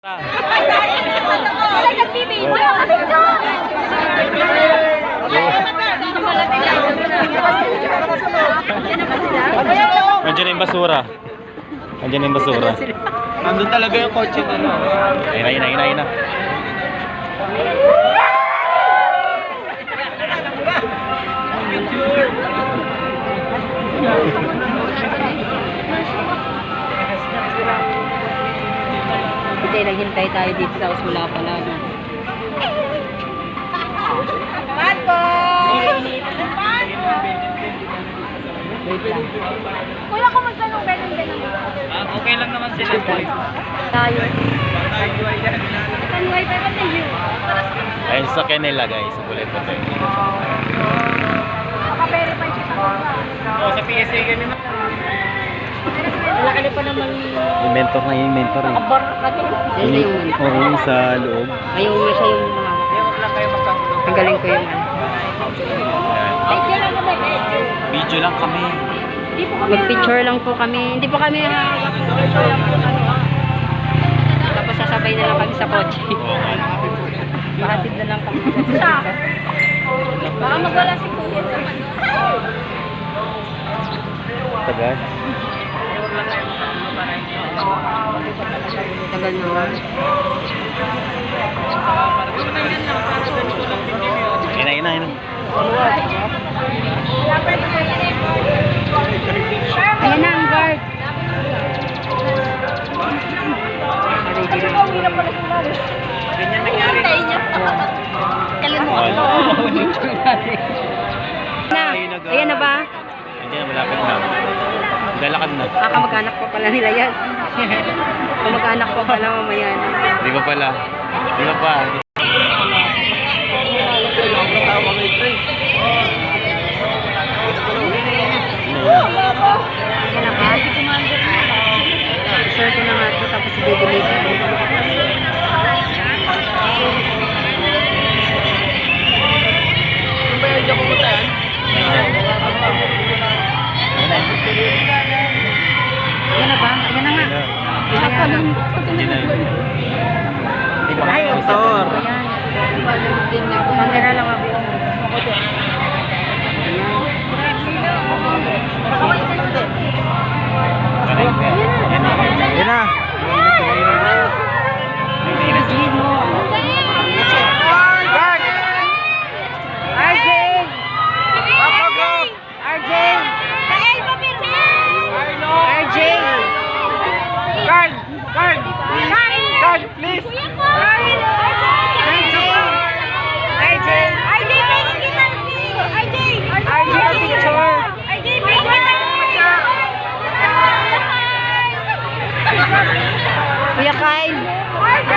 Nandiyan na yung basura. Nandiyan na yung basura. Nandun talaga yung kotse na. Ayun na, ayun na, ayun na, naghintay tayo dito tapos wala pala. No? Wait lang. Kuya, kumusta nung ganun ganun? Ah, okay lang naman sila boy. Tayo. Tanway pa ba tayo? Ayun sa kanila guys, sa kulay puti. Naka-verify siya sa Oh, sa PSA ganun. Wala ka na pa naman Inventor na yung inventor eh. kabar kami. Yan na yung Oo, yung sa loob. Ayaw niya siya yung mga... Huwag lang kayo magkagulo. Ang galing ko yung ano. Medyo lang naman, medyo. Video lang kami. Kami Mag-picture lang po kami. Hindi po kami ah, picture lang po kami. Tapos sasabay na lang kami sa kotse. Mahatid na lang kami. Baka magwala si Kuya sa ano. Tagal. Tagal na. Ayun na, ayun na, ayun na. Ayan na ang guard. Na. Ganyan nangyari. Kalimutan. Ayan na ba? Nandiyan na, malapit na. Lalakad na. Ah, kamag-anak pa pala nila yan. kamag-anak pa pala mamaya. Di ba pala? Di ba pa? Ayan Na. Hindi na. Ba? Ay, motor. Camera lang ako. Yan na. Lead mo. Guard! RJ! Papago! RJ! Kael, papirman! RJ! Guard! Guard! Guard, please! Kuya ko! RJ! RJ! RJ, pwede kita! RJ! RJ, a picture! RJ, pwede kita! Kuya Kyle! RJ!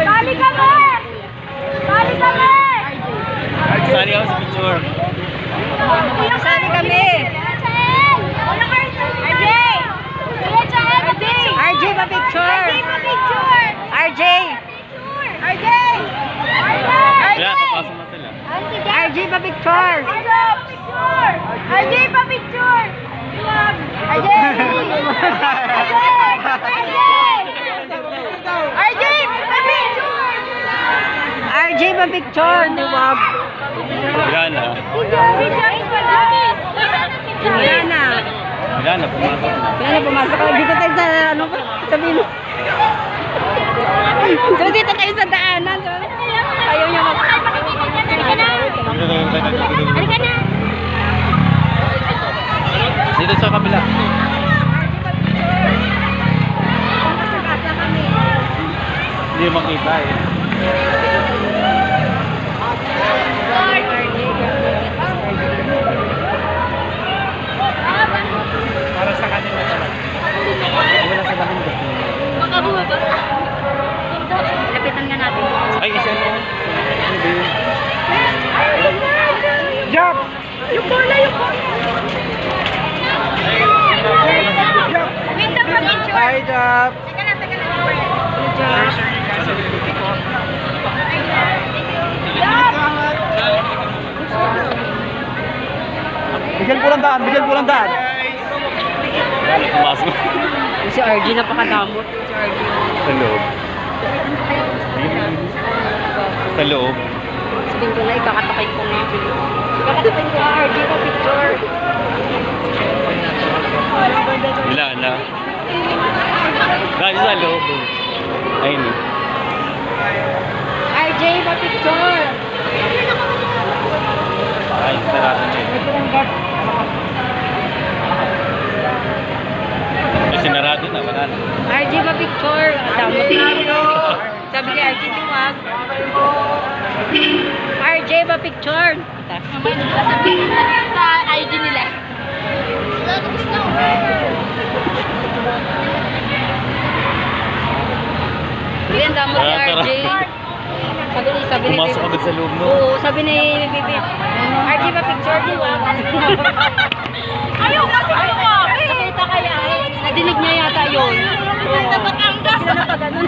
Tali kami! Tali kami! Sali ako sa picture. Kasali kami! RJ! Kuya Chael, RJ! RJ, pa picture! RJ, pa-picture! RJ! RJ! Wala, papasok na sila. RJ, pa picture! picture! RJ, pa-picture! RJ! RJ! RJ! Pa-picture! RJ, pa picture! Wag! Wala na. Video is malapit! Wala na! Wala na, pumasok na. Wala na, pumasok ka. Dito tayo sa, ano? Sabihin mo. So, dito tayo sa daanan. So, ayaw niya mag... Halika na! Halika na! Dito sa kabila. Hindi makita eh. Para sa kanila naman. Wala sa lamin kasi. Makabuha ba? Lapitan nga natin. Ay, isa mo. Hindi. Jump! Yung bola, yung bola! Wait na pa-picture! Hi, jump! Teka lang, teka lang. Bigyan po ng daan, bigyan po ng daan. Pumasok. Si RG napakadamot. Si RG. Sa loob. Sa loob. Sabihin ko na, ikakatakay ko na. Ikakatakay ko RG ko picture. Wala na. Kasi sa loob. Ayun. eh. RJ, pa picture. Ay, sarado niya. Eh, sinarado na, wala na. RJ, pa picture. Damot. Sabi ni RJ, tiwag. RJ, pa picture. Sa ID nila. Ang damot ni Ah, tara. RJ. Sabi ni, sabi ni, Pumasok agad sa loob, no? Oo, sabi ni Bibi. RJ, pa picture, tiwag. Ayaw kasi kumabi. Nakita kaya, nadinig niya yata yun. Dapat ang gas. Sila na pa ganun.